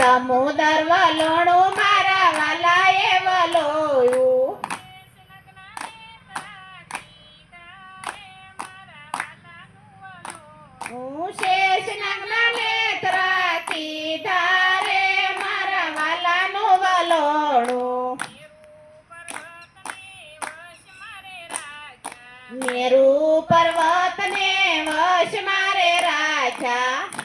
સમુદર વલોણું મારા વાલાએ વલોયું. હું શેષ નગ્ન નેત્રથી ધારે મારા વાલાનું વલોણું. મેરુ પર્વત ને વશ મારે રાજા.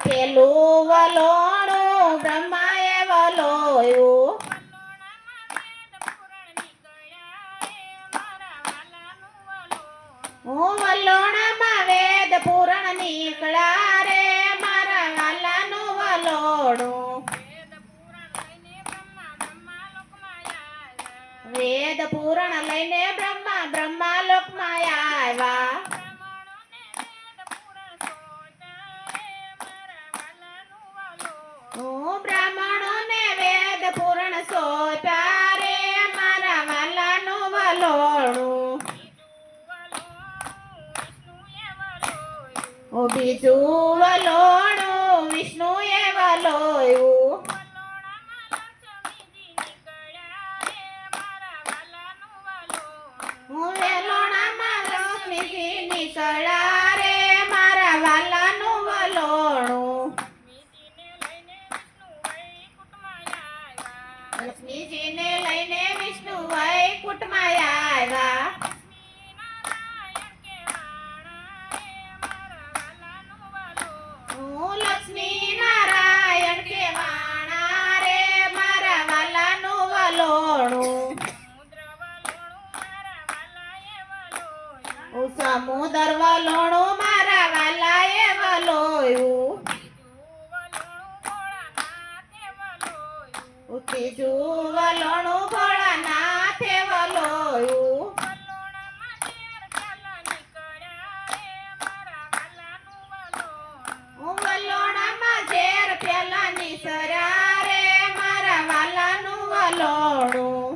પેલું વલોણું બ્રહ્માએ વલોયું. હું વલોણામાં વેદ પૂરણ નીકળ્યા રે મારા વાલાનું વલોણું વેદ પુરાણ લઈને બ્રહ્મા બ્રહ્મા લોકમાં આવ્યા. હું બ્રાહ્મણોને વેદ પૂરણ સોપ્યા રે, મારા વાલાનું વલોણું. ઓ બીજું વલોણું, વિષ્ણુએ વલોયું. હું વેલોણામાં લક્ષ્મીજી નીકળ્યા રે મારા વાલાનું વલોણું. લક્ષ્મીજીને લઈને વિષ્ણુ વૈકુંઠમાં આવ્યા. હું લક્ષ્મી સમુદર વલોણું મારા વાલાએ વલોયું. હું ત્રીજું વલોણું ભોળાનાથે વલોયું. હું વલોણામાં ઝેર પેલા નિસર્યા રે મારા વાલાનું વલોણું.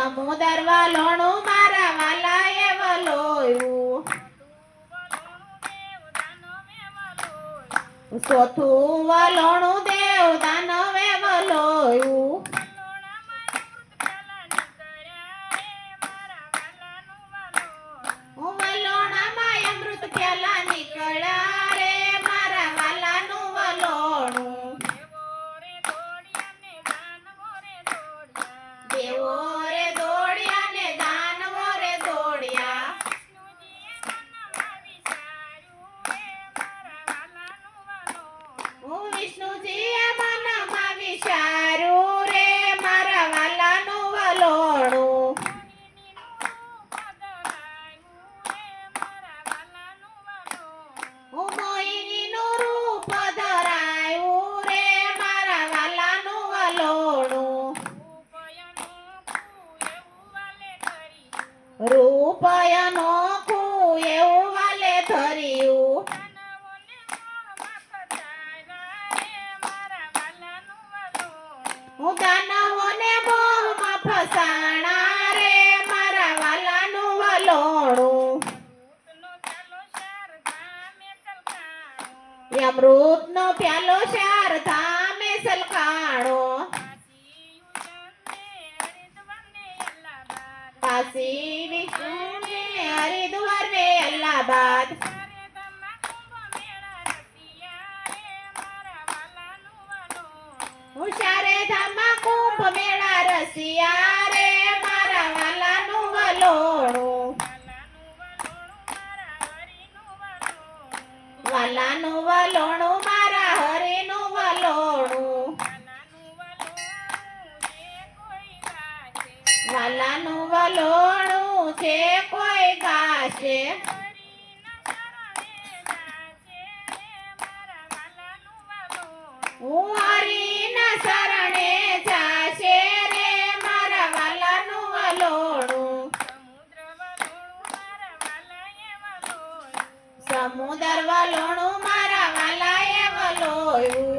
હું સમુદર વલોણું મારા વાલાએ વલોયું. ચોથું વલોણું દેવ દાનવે વલોયું. વિચાર્યું રે મારા વાલાનું વલોણું. હું મોહિનીનું રૂપ ધરાયું રે મારા વાલાનું વલોણું. રૂપ હું દાનવોને મોહમાં ફસાણા રે, મારા વાલાનું વલોણું અમૃતનો પ્યાલો શાર સલકાણો. કાશી વિષ્ણુ હરિદ્વાર ને અલ્હાબાદ. રસિયા રે મારા વાલાનું વલોણું. વાલાનું વલોણું મારા હરીનું વલોણું. વાલાનું હું જમુદર વલોણું મારા વાલાએ વલોયું.